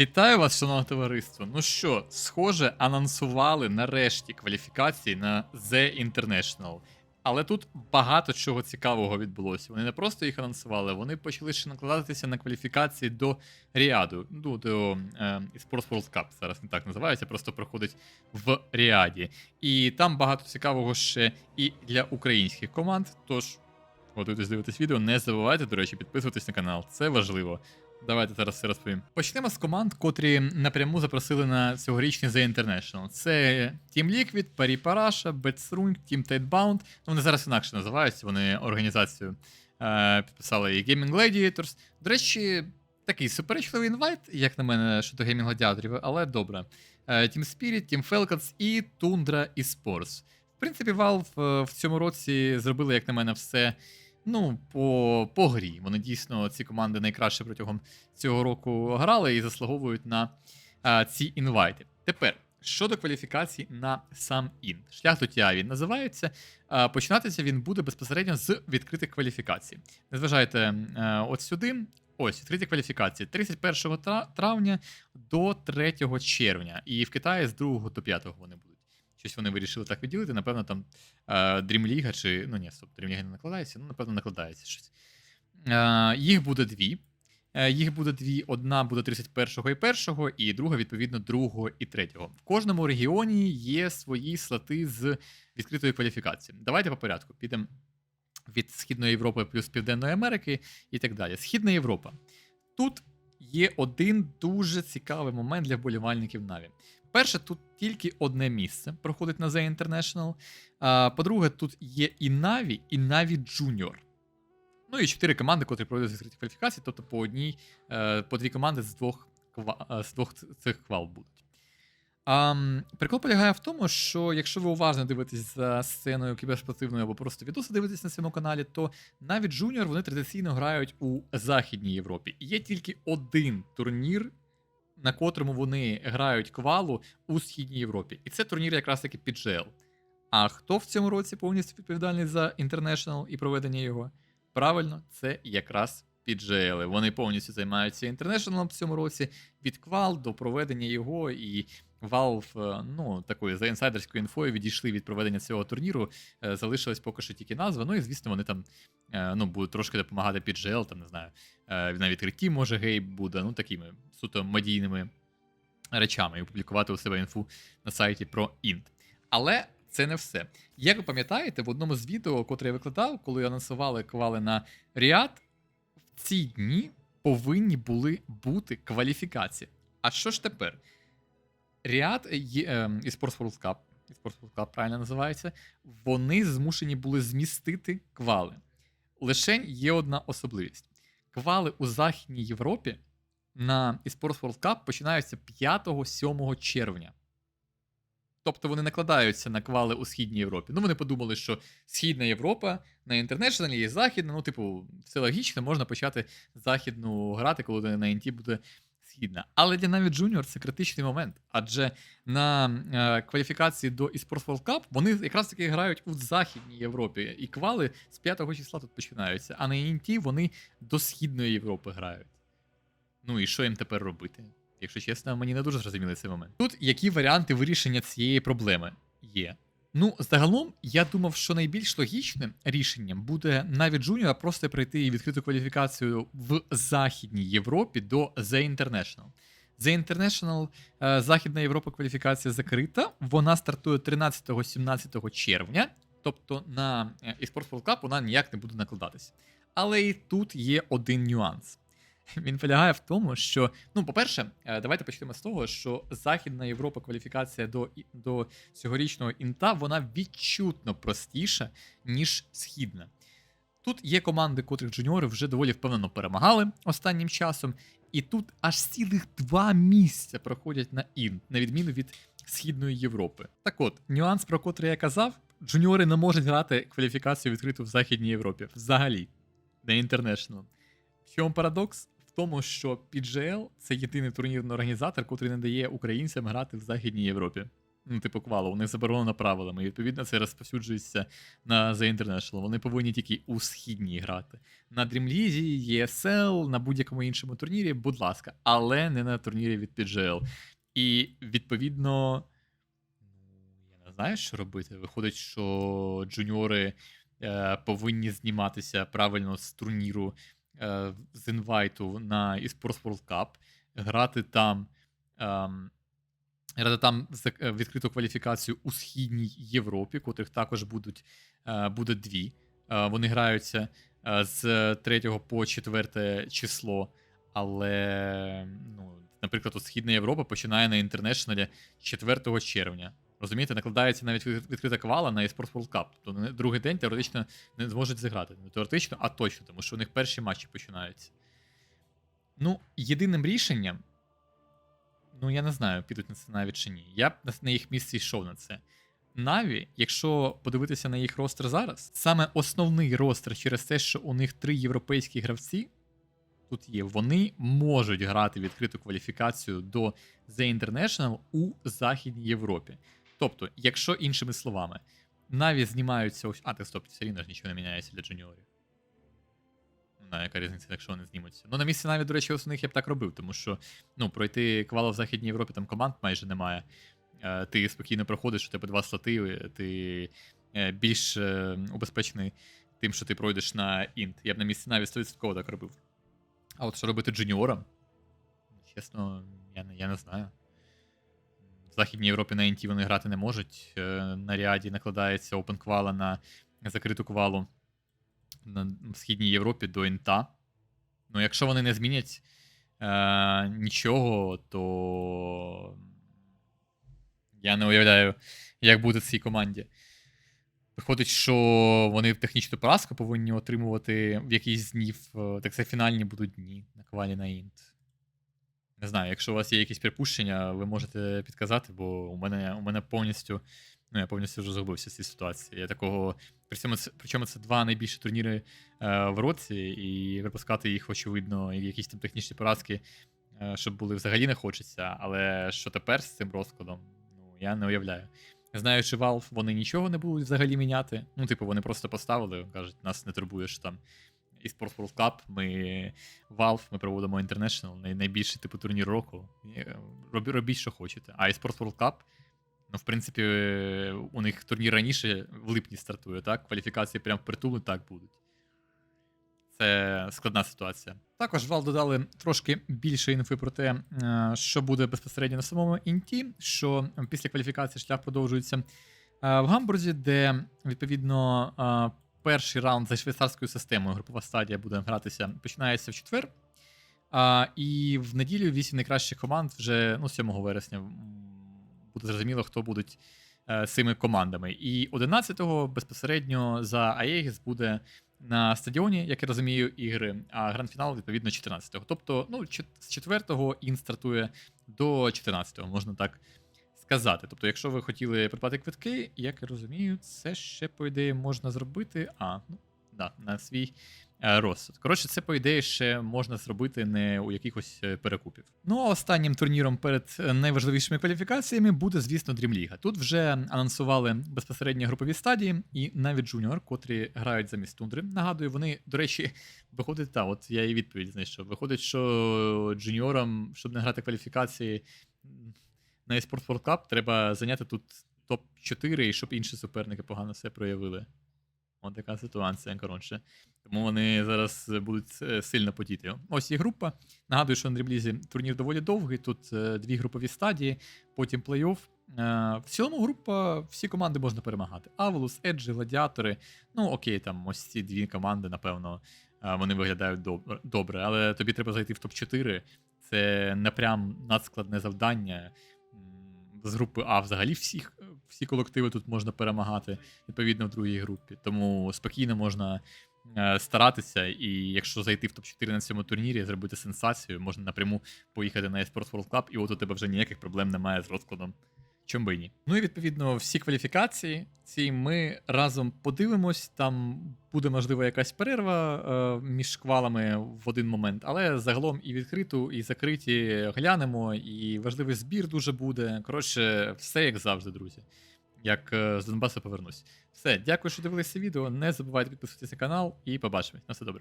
Вітаю вас, шановне товариство. Ну що, схоже, анонсували нарешті кваліфікації на The International. Але тут багато чого цікавого відбулося. Вони не просто їх анонсували, вони почали ще накладатися на кваліфікації до Ріаду. Ну, до е, eSports World Cup, зараз не так називається, просто проходить в Ріаді. І там багато цікавого ще і для українських команд. Тож, готуйтесь дивитись відео. Не забувайте, до речі, підписуватись на канал. Це важливо. Давайте зараз все розповім. Почнемо з команд, котрі напряму запросили на цьогорічний The International. Це Team Liquid, Paris Parasha, Betsrung, Team Tidebound. Ну, вони зараз інакше називаються, вони організацію е, підписали і Gaming Gladiators. До речі, такий суперечливий інвайт, як на мене, щодо Gaming Gladiatorів, але добре. Е, Team Spirit, Team Falcons і Tundra Esports. В принципі, Valve е, в цьому році зробили, як на мене, все ну, по, по грі. Вони дійсно ці команди найкраще протягом цього року грали і заслуговують на а, ці інвайти. Тепер. Щодо кваліфікацій на сам інт. Шлях до TIA він називається. А, Починатися він буде безпосередньо з відкритих кваліфікацій. Не зважайте е, от сюди. Ось відкриті кваліфікації 31 тра- травня до 3 червня. І в Китаї з 2 до 5 вони будуть. Щось вони вирішили так відділити. Напевно, там е, Dream League чи. Ну ні, стоп, League не накладається, ну, напевно, накладається щось. Е, їх буде дві. Е, Їх буде дві: одна буде 31-го і 1-го, і друга, відповідно, 2-го і 3-го. В кожному регіоні є свої слоти з відкритої кваліфікації. Давайте по порядку. Підемо від Східної Європи плюс Південної Америки і так далі. Східна Європа. Тут є один дуже цікавий момент для вболівальників Наві. Перше, тут тільки одне місце проходить на The International. По-друге, тут є і Наві, і Наві Junior. Ну і чотири команди, котрі проводять закриті кваліфікації, тобто по одній, е, по дві команди з двох, е, з двох цих квал будуть. Прикол полягає в тому, що якщо ви уважно дивитесь за сценою кіберспортивною або просто відоси дивитесь на своєму каналі, то навіть Junior вони традиційно грають у Західній Європі. Є тільки один турнір, на котрому вони грають квалу у Східній Європі. І це турнір якраз таки PGL. А хто в цьому році повністю відповідальний за International і проведення його? Правильно, це якраз PGL. Вони повністю займаються International в цьому році від квал до проведення його, і Valve, е, ну, такою за інсайдерською інфою відійшли від проведення цього турніру. Е, Залишилась поки що тільки назва. Ну і звісно, вони там е, ну, будуть трошки допомагати PGL, там не знаю, на відкритті, може, гейб буде, ну такими суто медійними речами і опублікувати у себе інфу на сайті про інт. Але це не все. Як ви пам'ятаєте, в одному з відео, котре я викладав, коли анонсували квали на Ріад, в ці дні повинні були бути кваліфікації. А що ж тепер? Ріад е, eSports World Cup, eSports World Cup правильно називається, вони змушені були змістити квали. Лишень є одна особливість. Квали у Західній Європі на eSports World Cup починаються 5-7 червня. Тобто вони накладаються на квали у Східній Європі. Ну, вони подумали, що Східна Європа на інтернешнлі є Західна. Ну, типу, все логічно, можна почати західну грати, коли на інті буде східна. Але для навіть Junior це критичний момент. Адже на е, кваліфікації до eSports World Cup вони якраз таки грають у Західній Європі. І квали з 5 числа тут починаються. А на інті вони до Східної Європи грають. Ну і що їм тепер робити? Якщо чесно, мені не дуже зрозумілий цей момент. Тут які варіанти вирішення цієї проблеми є? Ну, загалом, я думав, що найбільш логічним рішенням буде навіть Джуніора просто пройти відкриту кваліфікацію в Західній Європі до The International. The International е, Західна Європа кваліфікація закрита. Вона стартує 13-17 червня, тобто на е, eSports World Cup вона ніяк не буде накладатися. Але і тут є один нюанс. Він полягає в тому, що, ну, по-перше, е, давайте почнемо з того, що Західна Європа кваліфікація до, до цьогорічного інта вона відчутно простіша, ніж східна. Тут є команди, котрих джуніори вже доволі впевнено перемагали останнім часом, і тут аж цілих два місця проходять на інт, на відміну від Східної Європи. Так от, нюанс, про котрий я казав, джуніори не можуть грати кваліфікацію відкриту в Західній Європі. Взагалі, на International. В чому парадокс? Тому, що PGL це єдиний турнірний організатор, котрий не дає українцям грати в Західній Європі. ну, типу квалу, у них заборонено правилами. І відповідно це розповсюджується на The International. Вони повинні тільки у східній грати. На Dream League, ESL, на будь-якому іншому турнірі, будь ласка, але не на турнірі від PGL. І відповідно, ну, я не знаю, що робити. Виходить, що джуніори е, повинні зніматися правильно з турніру з інвайту на eSports World Cup, грати там. ем, Грати там е, відкриту кваліфікацію у східній Європі, котрих також будуть, е, буде дві. Е, Вони граються е, з 3 по 4 число. Але, ну, наприклад, от Східна Європа починає на інтернешналі 4 червня. Розумієте, накладається навіть відкрита квала на eSports World Cup. Тобто вони другий день теоретично не зможуть зіграти. Не теоретично, а точно, тому що у них перші матчі починаються. Ну, єдиним рішенням, ну я не знаю, підуть на це навіть чи ні. Я б на- на їх місці йшов на це. Наві, якщо подивитися на їх ростер зараз, саме основний ростер через те, що у них три європейські гравці тут є, вони можуть грати відкриту кваліфікацію до The International у Західній Європі. Тобто, якщо іншими словами, Наві знімаються ось. А, так стоп, все рівно ж нічого не міняється для джуніорів. Ну, да, яка різниця, якщо вони знімуться. Ну, на місці Наві, до речі, основних я б так робив, тому що ну, пройти квал в Західній Європі там команд майже немає. Е, Ти спокійно проходиш, у тебе два слоти, ти е, більш е, убезпечений тим, що ти пройдеш на інт. Я б на місці Наві 100% так робив. А от що робити джуніорам? Чесно, я не, я не знаю. Західній Європі на інті вони грати не можуть. Е, На ряді накладається open квала на закриту квалу на Східній Європі до інта. Ну, якщо вони не змінять е, нічого, то я не уявляю, як буде цій команді. Виходить, що вони технічну поразку повинні отримувати в якийсь днів, е, так це фінальні будуть дні на квалі на інт. Не знаю, якщо у вас є якісь припущення, ви можете підказати, бо у мене, у мене повністю. Ну, я повністю вже загубився з цієї ситуації. Я такого. При цьому це, причому це два найбільші турніри е, в році, і випускати їх, очевидно, якісь там технічні поразки, е, щоб були взагалі не хочеться. Але що тепер з цим розкладом, ну я не уявляю. Знаючи Valve, вони нічого не будуть взагалі міняти. Ну, типу, вони просто поставили, кажуть, нас не турбує, що там eSports World Cup, ми Valve, ми проводимо International, най- найбільший типу турнір року. І, е, Робі, робіть, що хочете. А eSports World Cup, ну, в принципі, у них турнір раніше в липні стартує, так? Кваліфікації прямо впритул і так будуть. Це складна ситуація. Також Valve додали трошки більше інфи про те, е, що буде безпосередньо на самому інті, що після кваліфікації шлях продовжується е, в Гамбурзі, де відповідно перший раунд за швейцарською системою, групова стадія буде гратися, починається в четвер. А, і в неділю вісім найкращих команд вже ну, 7 вересня буде зрозуміло, хто будуть е, цими командами. І 11-го безпосередньо за Аегіс буде на стадіоні, як я розумію, ігри, а гранд-фінал, відповідно, 14-го. Тобто, ну, з 4-го ін стартує до 14-го, можна так сказати. Тобто, якщо ви хотіли придбати квитки, як я розумію, це ще, по ідеї, можна зробити. А, ну, да, на свій е, розсуд. Коротше, це, по ідеї, ще можна зробити не у якихось е, перекупів. Ну а останнім турніром перед е, найважливішими кваліфікаціями буде, звісно, League. Тут вже анонсували безпосередньо групові стадії, і навіть Junior, котрі грають замість тундри. Нагадую, вони, до речі, виходить, та, от я і відповідь знайшов. Виходить, що джуніорам, щоб не грати кваліфікації на eSports World Cup, треба зайняти тут топ-4, і щоб інші суперники погано все проявили. От така ситуація, коротше. Тому вони зараз будуть е, сильно потіти. Ось і група. Нагадую, що на дріблізі турнір доволі довгий. Тут е, дві групові стадії, потім плей-офф. Е, В цілому група, всі команди можна перемагати. Авелус, Еджі, Гладіатори. Ну, окей, там ось ці дві команди, напевно, вони виглядають доб- добре. Але тобі треба зайти в топ-4. Це не прям надскладне завдання. З групи А взагалі всіх, всі колективи тут можна перемагати, відповідно, в другій групі. Тому спокійно можна е, старатися, і якщо зайти в топ-4 на цьому турнірі, зробити сенсацію, можна напряму поїхати на eSports World Cup, і от у тебе вже ніяких проблем немає з розкладом Чом би ні. Ну і відповідно всі кваліфікації ці ми разом подивимось. Там буде можливо якась перерва е, між квалами в один момент, але загалом і відкриту, і закриті глянемо, і важливий збір дуже буде. Коротше, все як завжди, друзі. Як е, з Донбасу повернусь. Все, дякую, що дивилися відео. Не забувайте підписуватися на канал і побачимось. На все добре.